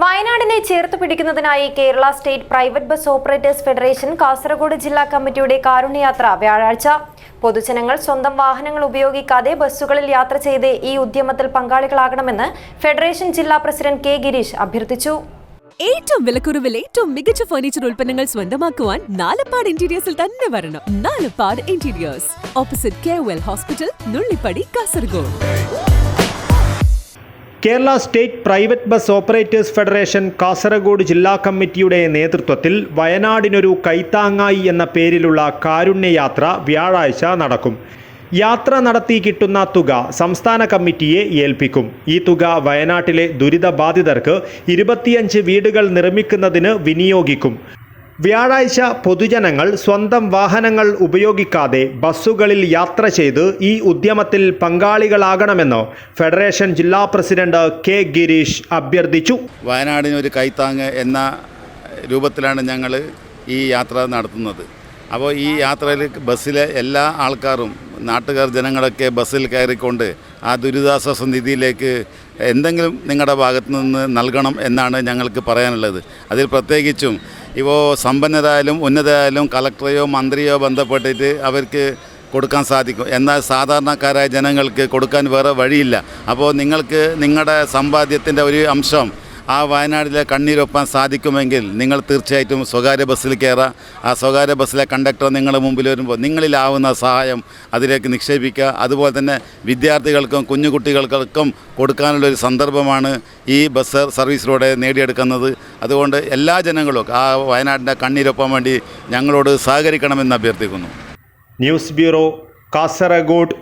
വയനാടിനെ ചേർത്ത് പിടിക്കുന്നതിനായി Kerala state private bus operators federation Kasaragod ജില്ലാ കമ്മിറ്റിയുടെ കാരുണ്യയാത്ര വ്യാഴാഴ്ച. പൊതുജനങ്ങൾ സ്വന്തം വാഹനങ്ങൾ ഉപയോഗിക്കാതെ ബസ്സുകളിൽ യാത്ര ചെയ്ത് ഈ ഉദ്യമത്തിൽ പങ്കാളികളാകണമെന്ന് ഫെഡറേഷൻ ജില്ലാ പ്രസിഡന്റ് കെ ഗിരീഷ് അഭ്യർത്ഥിച്ചു. ഏറ്റവും വിലക്കുറവിൽ ഏറ്റവും മികച്ച ഫർണിച്ചർ ഉൽപ്പന്നങ്ങൾ സ്വന്തമാക്കുവാൻ നാലപ്പാട് ഇന്റീരിയേഴ്സിൽ തന്നെ വരണം. Nalappad interiors. Opposite K hospital Nullippady Kasaragod. Kerala state private bus operators federation Kasaragod ജില്ലാ കമ്മിറ്റിയുടെ നേതൃത്വത്തിൽ വയനാടിനൊരു കൈത്താങ്ങായി എന്ന പേരിലുള്ള കാരുണ്യയാത്ര വ്യാഴാഴ്ച നടക്കും. യാത്ര നടത്തി കിട്ടുന്ന തുക സംസ്ഥാന കമ്മിറ്റിയെ ഏൽപ്പിക്കും. ഈ തുക വയനാട്ടിലെ ദുരിതബാധിതർക്ക് ഇരുപത്തിയഞ്ച് വീടുകൾ നിർമ്മിക്കുന്നതിന് വിനിയോഗിക്കും. വ്യാഴാഴ്ച പൊതുജനങ്ങൾ സ്വന്തം വാഹനങ്ങൾ ഉപയോഗിക്കാതെ ബസ്സുകളിൽ യാത്ര ചെയ്ത് ഈ ഉദ്യമത്തിൽ പങ്കാളികളാകണമെന്ന് ഫെഡറേഷൻ ജില്ലാ പ്രസിഡന്റ് കെ ഗിരീഷ് അഭ്യർത്ഥിച്ചു. വയനാടിന് ഒരു കൈത്താങ്ങ് എന്ന രൂപത്തിലാണ് ഞങ്ങൾ ഈ യാത്ര നടത്തുന്നത്. അപ്പോൾ ഈ യാത്രയിൽ ബസ്സിലെ എല്ലാ ആൾക്കാരും നാട്ടുകാർ ജനങ്ങളൊക്കെ ബസ്സിൽ കയറിക്കൊണ്ട് ആ ദുരിതാശ്വാസ നിധിയിലേക്ക് എന്തെങ്കിലും നിങ്ങളുടെ ഭാഗത്തു നിന്ന് നൽകണം എന്നാണ് ഞങ്ങൾക്ക് പറയാനുള്ളത്. അതിൽ പ്രത്യേകിച്ചും ഇപ്പോൾ സമ്പന്നരായാലും ഉന്നതരായാലും കളക്ടറെയോ മന്ത്രിയോ ബന്ധപ്പെട്ടിട്ട് അവർക്ക് കൊടുക്കാൻ സാധിക്കും. എന്നാൽ സാധാരണക്കാരായ ജനങ്ങൾക്ക് കൊടുക്കാൻ വേറെ വഴിയില്ല. അപ്പോൾ നിങ്ങൾക്ക് നിങ്ങളുടെ സമ്പാദ്യത്തിന്റെ ഒരു അംശം ആ വയനാടിലെ കണ്ണീരൊപ്പാൻ സാധിക്കുമെങ്കിൽ നിങ്ങൾ തീർച്ചയായിട്ടും സ്വകാര്യ ബസ്സിൽ കയറാം ആ സ്വകാര്യ ബസ്സിലെ കണ്ടക്ടർ നിങ്ങളുടെ മുമ്പിൽ വരുമ്പോൾ നിങ്ങളിലാവുന്ന സഹായം അതിലേക്ക് നിക്ഷേപിക്കുക. അതുപോലെ തന്നെ വിദ്യാർത്ഥികൾക്കും കുഞ്ഞുകുട്ടികൾക്കും കൊടുക്കാനുള്ള ഒരു സന്ദർഭമാണ് ഈ ബസ് സർവീസിലൂടെ നേടിയെടുക്കുന്നത്. അതുകൊണ്ട് എല്ലാ ജനങ്ങളും ആ വയനാടിന്റെ കണ്ണീരൊപ്പാൻ വേണ്ടി ഞങ്ങളോട് സഹകരിക്കണമെന്ന് അഭ്യർത്ഥിക്കുന്നു. News bureau Kasaragod